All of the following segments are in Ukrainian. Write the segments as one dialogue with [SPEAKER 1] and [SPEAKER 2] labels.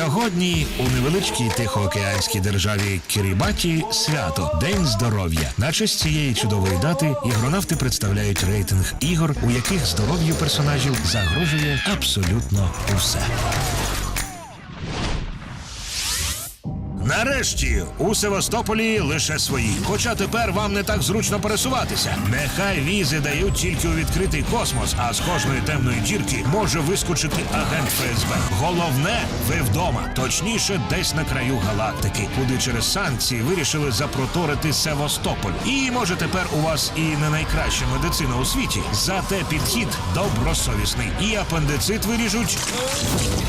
[SPEAKER 1] Сьогодні у невеличкій тихоокеанській державі Кірібаті свято День здоров'я. На честь цієї чудової дати ігронавти представляють рейтинг ігор, у яких здоров'ю персонажів загрожує абсолютно усе. Нарешті у Севастополі лише свої. Хоча тепер вам не так зручно пересуватися. Нехай візи дають тільки у відкритий космос, а з кожної темної дірки може вискочити агент ФСБ. Головне, ви вдома, точніше, десь на краю галактики, куди через санкції вирішили запроторити Севастополь. І може тепер у вас і не найкраща медицина у світі, зате підхід добросовісний. І апендицит виріжуть,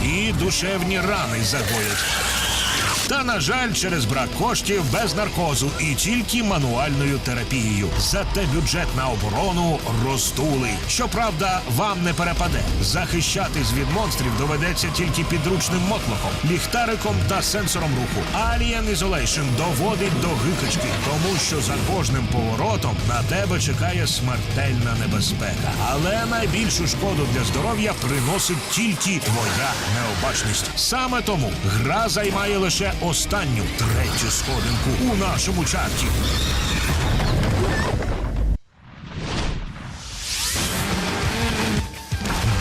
[SPEAKER 1] і душевні рани загоять. Та, на жаль, через брак коштів без наркозу і тільки мануальною терапією. Зате бюджет на оборону роздулий. Щоправда, вам не перепаде. Захищатись від монстрів доведеться тільки підручним мотлохом, ліхтариком та сенсором руху. Alien Isolation доводить до гикачки, тому що за кожним поворотом на тебе чекає смертельна небезпека. Але найбільшу шкоду для здоров'я приносить тільки твоя необачність. Саме тому гра займає лише останню третю сходинку у нашому чарті.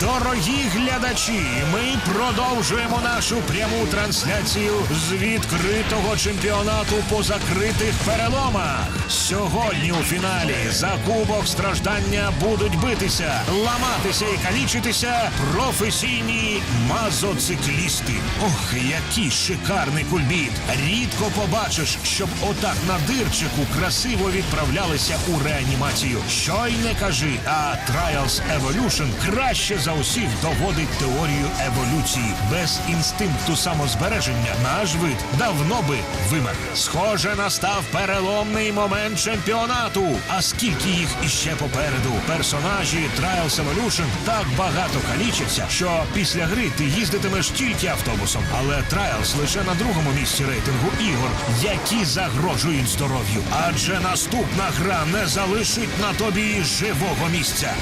[SPEAKER 1] Дорогі глядачі, ми продовжуємо нашу пряму трансляцію з відкритого чемпіонату по закритих переломах. Сьогодні у фіналі за кубок страждання будуть битися, ламатися і калічитися професійні мазоциклісти. Ох, який шикарний кульбіт! Рідко побачиш, щоб отак на дирчику красиво відправлялися у реанімацію. Що й не кажи, а Trials Evolution краще за усіх доводить теорію еволюції. Без інстинкту самозбереження наш вид давно би вимер. Схоже, настав переломний момент чемпіонату. А скільки їх іще попереду? Персонажі Trials Evolution так багато калічаться, що після гри ти їздитимеш тільки автобусом. Але Trials лише на другому місці рейтингу ігор, які загрожують здоров'ю. Адже наступна гра не залишить на тобі живого місця.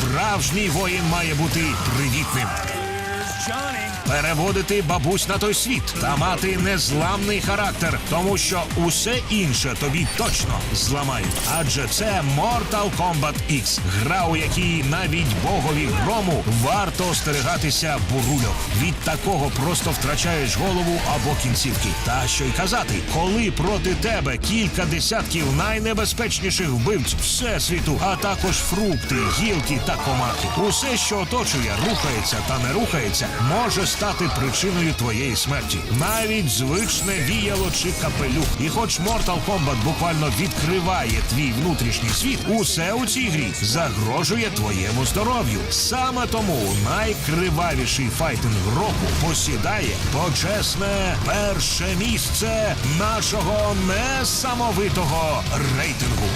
[SPEAKER 1] Справжній воїн має бути привітним. Переводити бабусь на той світ та мати незламний характер, тому що усе інше тобі точно зламають. Адже це Mortal Kombat X, гра, у якій навіть богові грому варто остерегатися бурульок. Від такого просто втрачаєш голову або кінцівки. Та що й казати, коли проти тебе кілька десятків найнебезпечніших вбивць всесвіту, а також фрукти, гілки та комахи. Усе, що оточує, рухається та не рухається, може стати причиною твоєї смерті. Навіть звичне віяло чи капелюх. І хоч Mortal Kombat буквально відкриває твій внутрішній світ, усе у цій грі загрожує твоєму здоров'ю. Саме тому найкривавіший файтинг року посідає почесне перше місце нашого несамовитого рейтингу.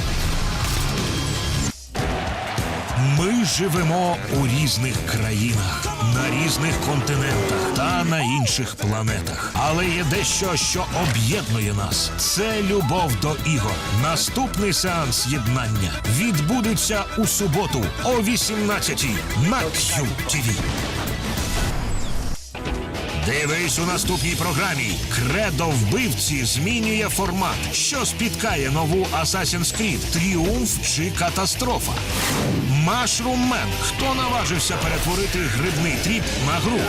[SPEAKER 1] Живемо у різних країнах, на різних континентах та на інших планетах. Але є дещо, що об'єднує нас. Це любов до ігор. Наступний сеанс єднання відбудеться у суботу о 18-й на QTV. Дивись у наступній програмі. Кредо вбивці змінює формат, що спіткає нову Assassin's Creed Тріумф чи катастрофа. Man. Хто наважився перетворити грибний тріп на гру?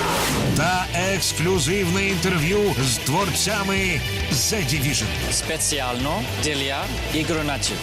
[SPEAKER 1] Та ексклюзивне інтерв'ю з творцями The Division.
[SPEAKER 2] Спеціально для ігроначів.